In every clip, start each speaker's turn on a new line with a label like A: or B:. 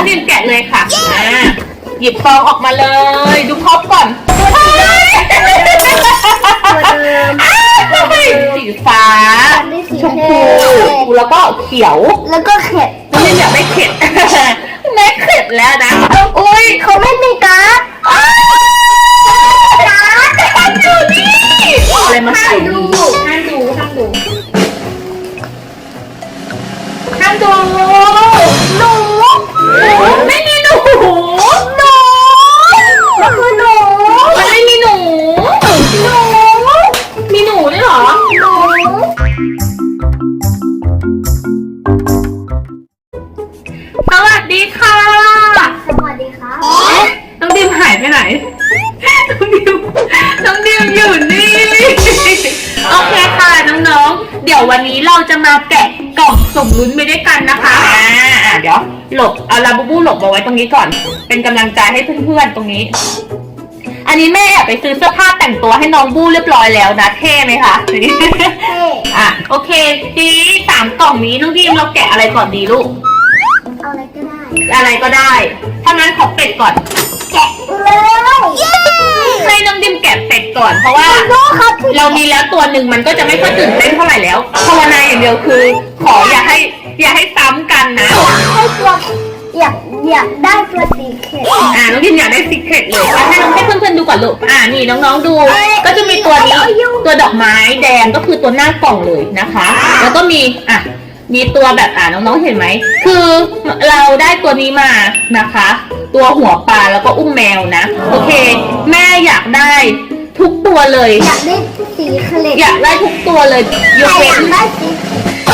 A: องดิมแกะเลยค่ะอ่าหยิบซองออกมาเลย ดูครบก่อนเฮ้ย
B: ตัวเดิม
A: สีฟ้า ชมพูแล้วก็เขียว
B: แล้วก็เข็ด
A: น้องดิมอยากได้เข็ด แม่เข็ดแล้วนะ
B: อุ้ย
A: โอเคค่ะน้องๆ เดี๋ยววันนี้เราจะมาแกะกล่องสุ่มลุ้นไปด้วยกันนะคะอ่าอ่าเดี๋ยวหลบเอาลาบูบูหลบมาไว้ตรงนี้ก่อน เป็นกำลังใจให้เพื่อนๆตรงนี้ อันนี้แม่แอบไปซื้อเสื้อผ้าแต่งตัวให้น้องบูเรียบร้อยแล้วนะเท่ไหมคะ
B: เท่
A: อะโอเคทีนี้สามกล่องนี้น้องดิมเราแกะอะไรก่อนดีลูก
B: เอาอะไรก็ได้
A: อะไรก็ได้ถ้างั้นขอเป็ดก่อน
B: แกะเลยเย้
A: ให้น้องดิมแกะเป็ดก่อน เพราะว่า
B: ดูครับ
A: เรามีแล้วตัวหนึ่งมันก็จะไม่ค่อยตื่นเต้นเท่าไหร่แล้วภาวนาอย่างเดียวคือ ขออย่าให้อย่าให้ซ้ำกันนะ
B: ให้ตัวอยากอยากได้ตัวสีเข็ด
A: อ่าน้องดิมอยากได้ซิกเ e ตเลยอะให้น้องให้เพื่อนๆดูก่อนลูกอ่านี่น้องๆดู ก็จะมีตัวนี้ตัวดอกไม้แดงก็คือตัวหน้ากล่องเลยนะคะ แล้วก็มีอะมีตัวแบบอ่าน้องๆเห็นไหมคือเราได้ตัวนี้มานะคะ ตัวหัวปลาแล้วก็อุ้มแมวนะ โอเค แม่อยากได้ทุกตัวเลย
B: อยากได้สีเข็ด
A: อยากได้ทุกตัวเลยยก
B: ใคร
A: เว้
B: อยานกได้สี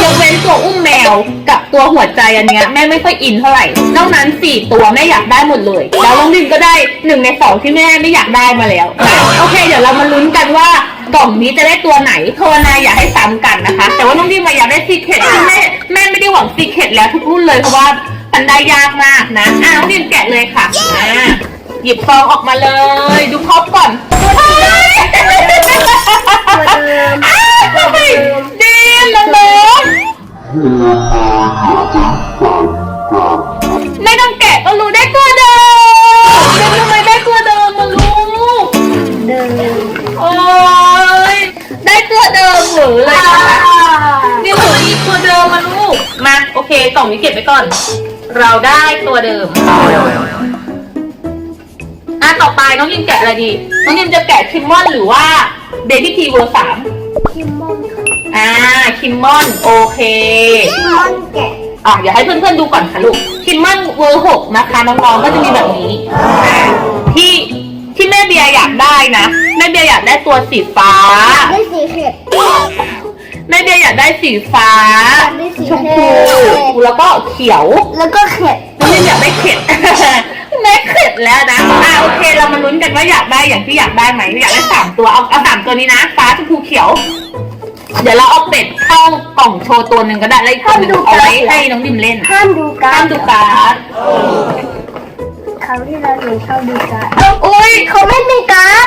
A: ยกเว้นตัวอุ้มแมวกับตัวหัวใจอันเนี้ยแม่ไม่ค่อยอินเท่าไหร่นอกนั้นสี่ตัวแม่อยากได้หมดเลย แล้วน้องดิมก็ได้หนึ่งในสองที่แม่ไม่อยากได้มาแล้วอะโอเค เดี๋ยวเรามาลุ้นกันว่ากล่องนี้จะได้ตัวไหนภาวนาอย่าให้ซ้ำกันนะคะ แต่ว่าน้องดิมมาอยากได้ซีเคทที่แม่แม่ไม่ได้หวังซีเคทแล้วทุกรุ่นเลยเพราะว่าันได้ยากมากนะอะน้องดิมแกะเลยค่ะอะหยิบซองออกมาเลย ดูครบก่อนเฮ้ย
B: ตัวเดิม
A: อ้าวดีน้งไม่ต้องแกะก็รู้ได้ตัวเดิมเป็นทำไมได้ตัวเดิมมาลูก
B: เดิม
A: โอ้ยได้ตัวเดิมหรือเลยนะคะนี่หนูมีตัวเดิมมาลูกมาโอเคกล่องนี้เก็บไว้ก่อน เราได้ตัวเดิมอะต่อไปน้องยิมแกะอะไรดี น้องยิมจะแกะคิมมอนหรือว่าเบบี้ทีเวอร์สาม
B: คิมมอนค่ะ
A: อ่าคิมมอนโอเค
B: คิมมอนแกะ
A: อะเดี๋ยวให้เพื่อนๆดูก่อนค่ะลูกคิมมันเวอร์หกนะคะน้องๆก็จะมีแบบนี้อ่าที่ที่แม่เบียร์อยากได้นะแม่เบียร์อยากได้ตัวสีฟ้า
B: ได้สีเข็ด
A: แม่เบียร์อยากได้สีฟ้า
B: ได้สี
A: ชม
B: เข็
A: พู
B: ด
A: แล้วก็เขียว
B: แล้วก็เข็ด
A: น้องเบียร์อยากได้เข็ดแม่เข็ดแล้วนะอะโอเค เรามาลุ้นกันว่าอยากได้อย่างที่อยากได้ไหมอยากได้สามตัวเอาเอาสามตัวนี้นะ ฟ้าชมพูเขียว เดี๋ยวเราเอาเป็ดเข้ากล่องโชว์ตัวหนึ่งก็ได้แล้วอีกตัวหนึ่งเอาไว้ให้น้องดิมเล่น
B: ห้ามดูการ์
A: ห้ามดูการ์ด
B: เขาวที่เราเห็นชอบดูการ์ดอุ้ยเขาไม่มีการ์ด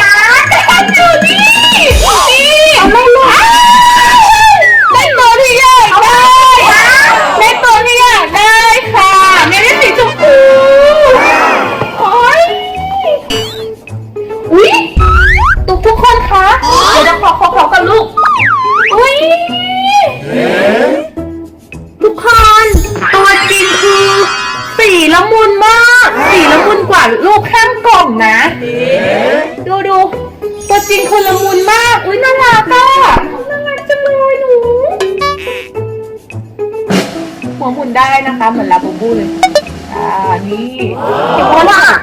A: การ์ดอยู่นี่ ละมุนกว่าลูกข้างกล่องนะ ดูดูตัวจริงคือละมุนมาก อุ้ยน่ารักอะน่ารักจังเลยหนูหัวหมุนได้นะคะเหมือนลาบูบูเลย อ่า นี่เห็นว่าอะ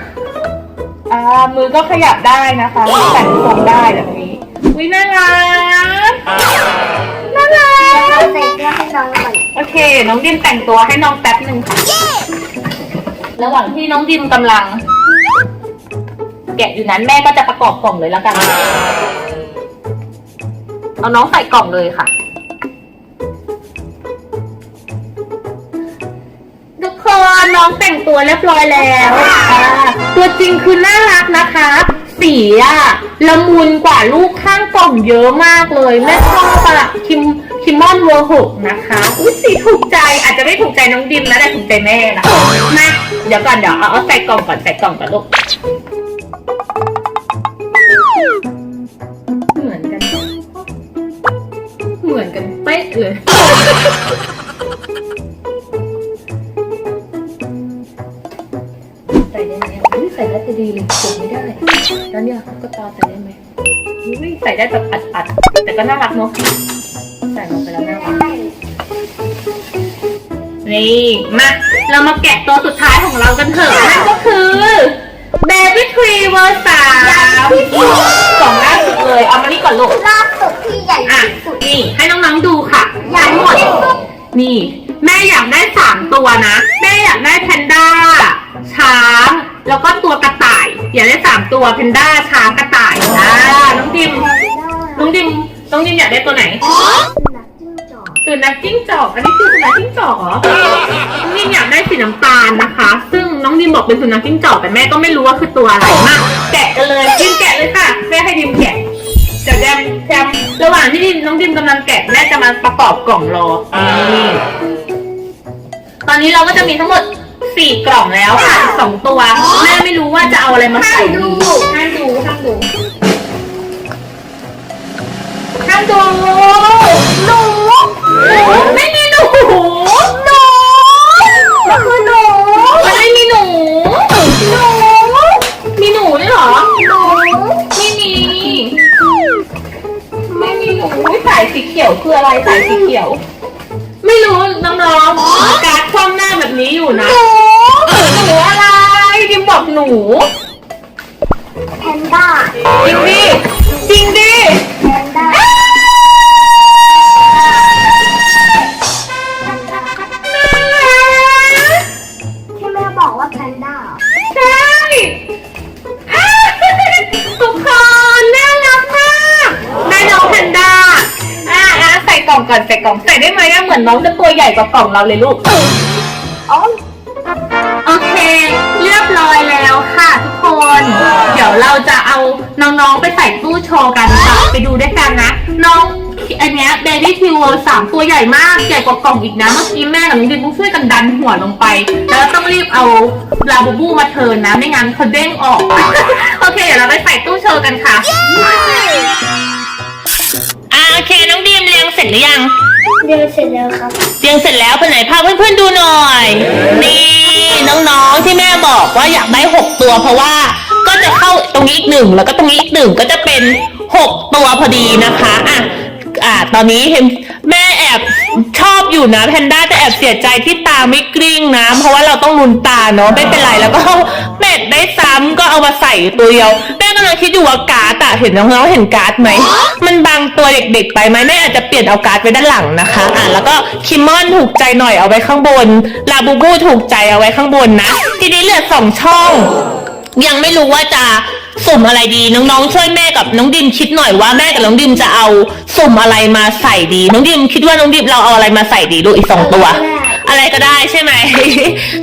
A: อ่า มือก็ขยับได้นะคะมีแต่งทรงได้แบบนี้ อุ้ยน่ารัก น่ารั
B: เรา
A: ก
B: ใส่เสื้อให้น้องก่อน
A: โอเค น้องดิมแต่งตัวให้น้องแป๊บหนึ่งค่ะ ระหว่างที่น้องดิมกำลัง แกะอยู่นั้นแม่ก็จะประกอบกล่องเลยแล้วกัน เอาน้องใส่กล่องเลยค่ะ ทุกคนน้องแต่งตัวเรียบร้อยแล้วอ่าตัวจริงคือน่ารักนะคะ สีอะละมุนกว่าลูกข้างกล่องเยอะมากเลยแม่ชอบอะคิมคิมมอนเวอร์หกนะคะอุ้ยสีถูกใจอาจจะไม่ถูกใจน้องดิมนะแต่ถูกใจแม่นะมาเดี๋ยวก่อนเดี๋ยวเอาเอาใส่กล่องก่อนใส่กล่องก่อนลูก เป๊ะเลย ใส่ได้ไหมอุ้ยใส่ได้จะดีเลยกดไม่ได้ แล้วเนี่ยก็ตาใส่ได้ไหมใส่ได้แบบอัดๆแต่ก็น่ารักเนาะ ใส่ลงไปแล้วน่ารัก นี่ มา เรามาแกะตัวสุดท้ายของเรากันเถอะนั่นก็คือ Baby Tree เวอร์สามกล่องล่าสุดเลย เอามานี่ก่อนลูก
B: ล่าสุดที่ใหญ่
A: อะ
B: ที่สุด
A: นี่ ให้น้องๆดูค่ะ
B: ใหญ่
A: ทั้งหมด
B: ที่สุด
A: นี่ แม่อยากได้สามตัวนะ แม่อยากได้แพนด้า ช้าง แล้วก็ตัวกระต่าย อยากได้สามตัวแพนด้า ช้าง กระต่ายนะน้องดิม น้องดิม น้องดิมอยากได้ตัวไหน
B: สุนัขจิ้งจอก
A: สุนัขจิ้งจอก อันนี้คือสุนัขจิ้งจอกเหรอน้องดิมอยากได้สีน้ำตาลนะคะ ซึ่ง น้องดิมบอกเป็นสุนัขจิ้งจอกแต่แม่ก็ไม่รู้ว่าคือตัวอะไรมาแกะกันเลยดิมแกะเลยค่ะแม่ให้ดิมแกะเดี๋ยวแจมแจมระหว่างที่ดิมน้องดิมกำลังแกะแม่จะมาประกอบกล่องรอนี่ตอนนี้เราก็จะมีทั้งหมดสี่กล่องแล้วค่ะอีกสองตัว แม่ไม่รู้ว่าจะเอาอะไรมาใส่ดีห้ามดูห้ามดูห้ามดู ยสีเขียวคืออะไรสายสีเขียว ไม่รู้น้องๆการดคว่ำหน้าแบบนี้อยู่นะ
B: หนู
A: หนูอะไรดิมบอกหนู
B: แพนด้า
A: จริงดิ กล่องก่อนใส่กล่องใส่ได้ไหมอะเหมือนน้องจะตัวใหญ่กว่ากล่องเราเลยลูก
B: อ๋อ
A: โอเค เรียบร้อยแล้วค่ะทุกคน เดี๋ยวเราจะเอาน้องๆไปใส่ตู้โชว์กันค่ะไปดูด้วยกันนะ น้องอันเนี้ยเบบี้ทิวสามตัวใหญ่มาก ใหญ่กว่ากล่องอีกนะ เมื่อกี้แม่กับน้องดิมต้องช่วยกันดันหัวลงไป แล้วต้องรีบเอาลาบูบูมาเทิร์นนะ ไม่งั้นเขาเด้งออก โอเค เดี๋ยวเราไปใส่ตู้โชว์กันค่ะ อ่าโอเคน้องดิมเลี้ยงเสร็จหรือยัง
B: เรียนเสร็จแล้วครับ
A: เรียงเสร็จแล้วไปไหนพาเพื่อนๆดูหน่อย นี่น้องๆที่แม่บอกว่าอยากได้หกตัวเพราะว่าก็จะเข้าตรงนี้อีกหนึ่งแล้วก็ตรงนี้อีกหนึ่งก็จะเป็นหกตัวพอดีนะคะอะอ่าตอนนี้เห็นแม่แอบชอบอยู่นะแพนด้าแต่แอบเสียใจที่ตาไม่กลิ้งนะเพราะว่าเราต้องลุนตาเนาะไม่เป็นไรแล้วก็แม่ได้ซ้ำก็เอามาใส่ตัวเดียวแม่ กำลังคิดอยู่ว่าการ์ดอะเห็นน้องๆเห็นการ์ดไหม มันบางตัวเด็กๆไปไหมแม่อาจจะเปลี่ยนเอาการ์ดไว้ด้านหลังนะคะอะแล้วก็คิมมอนถูกใจหน่อยเอาไว้ข้างบน ลาบูบูถูกใจเอาไว้ข้างบนนะ ทีนี้เหลือสองช่อง ยังไม่รู้ว่าจะสุ่มอะไรดีน้องๆ ช่วยแม่กับน้องดิมคิดหน่อยว่าแม่กับน้องดิมจะเอาสุ่มอะไรมาใส่ดี น้องดิมคิดว่าน้องดิมเราเอาอะไรมาใส่ดีลูกอีกสองตัว อะไรก็ได้ใช่ไหม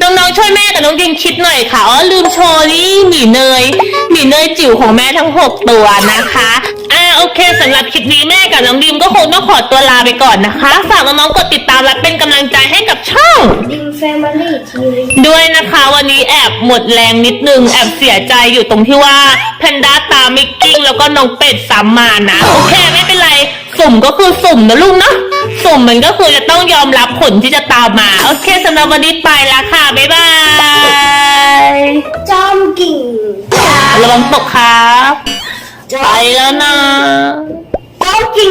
A: น้องๆช่วยแม่กับน้องดิมคิดหน่อยค่ะอ๋อลืมโชว์นี่หมีเนยหมีเนยจิ๋วของแม่ทั้งหกตัวนะคะอ่าโอเคสำหรับคลิปนี้แม่กับน้องดิมก็คงต้องขอตัวลาไปก่อนนะคะฝากน้องๆกดติดตามและเป็นกำลังใจให้กับช่อง
B: ดิมแฟมิลี่ทีวี
A: ด้วยนะคะวันนี้แอบหมดแรงนิดนึงแอบเสียใจอยู่ตรงที่ว่าแพนด้าตาไม่กิ้งแล้วก็น้องเป็ดซ้ำมานะ โอเคไม่เป็นไร สุ่มก็คือสุ่มนะลูกเนาะ สุ่มมันก็คือจะต้องยอมรับผลที่จะตามมา โอเคสำหรับวันนี้ไปแล้วค่ะ บ๊ายบาย
B: จอมกิ่ง
A: ระวังตกครับ ไปแล้วนะ
B: จอมกิ่ง